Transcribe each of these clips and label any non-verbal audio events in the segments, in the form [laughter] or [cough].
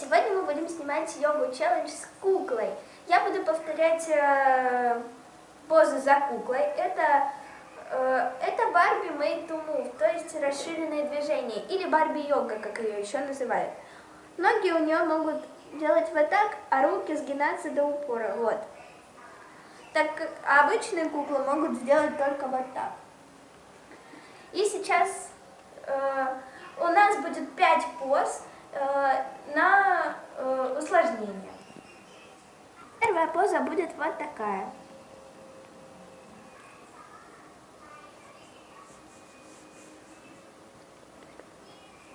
Сегодня мы будем снимать йогу челлендж с куклой. Я буду повторять э, позы за куклой. Это, э, это Барби Made to Move, то есть расширенное движение, или Барби йога, как ее еще называют. Ноги у нее могут делать вот так, а руки сгинаться до упора, вот. Так как обычные куклы могут сделать только вот так. И сейчас э, у нас будет 5 поз на э, усложнение. Первая поза будет вот такая.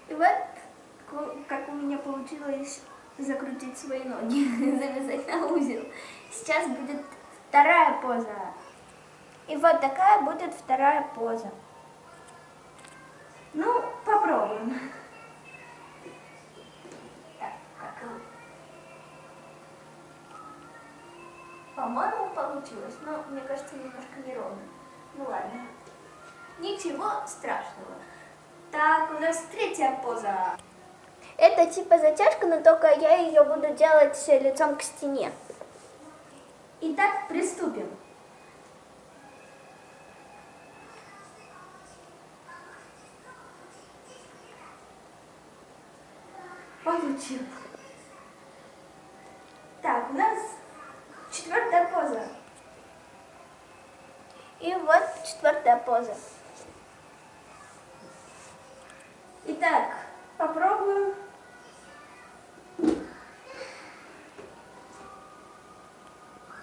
И вот как у меня получилось закрутить свои ноги, [laughs] завязать на узел. Сейчас будет вторая поза. И вот такая будет вторая поза. Ну, попробуем. По-моему, получилось, но мне кажется, немножко неровно. Ну ладно. Ничего страшного. Так, у нас третья поза. Это типа затяжка, но только я ее буду делать лицом к стене. Итак, приступим. Получилось. Так, у нас четвертая поза. И вот четвертая поза. Итак, попробуем.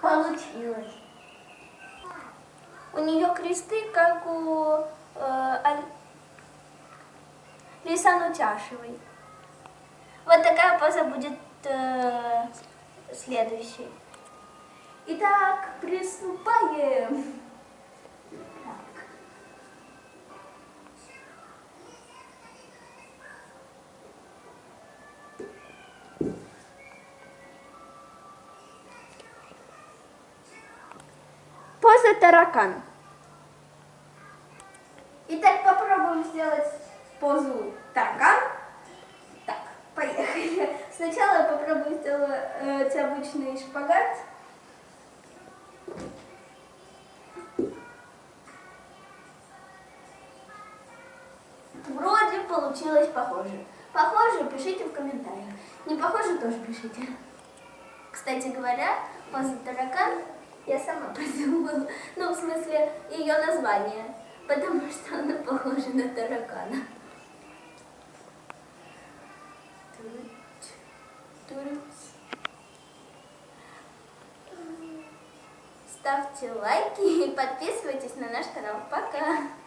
Получилось. У нее кресты, как у э, Аль- Лисан Утяшевой. Вот такая поза будет э, следующей. Итак, приступаем. Поза таракан. Итак, попробуем сделать позу таракан. Так, поехали. Сначала я попробую сделать обычный шпагат. Вроде получилось похоже. Похоже, пишите в комментариях. Не похоже, тоже пишите. Кстати говоря, поза таракан я сама [laughs] придумала. Ну, в смысле, ее название. Потому что она похожа на таракана. Ставьте лайки и подписывайтесь на наш канал. Пока!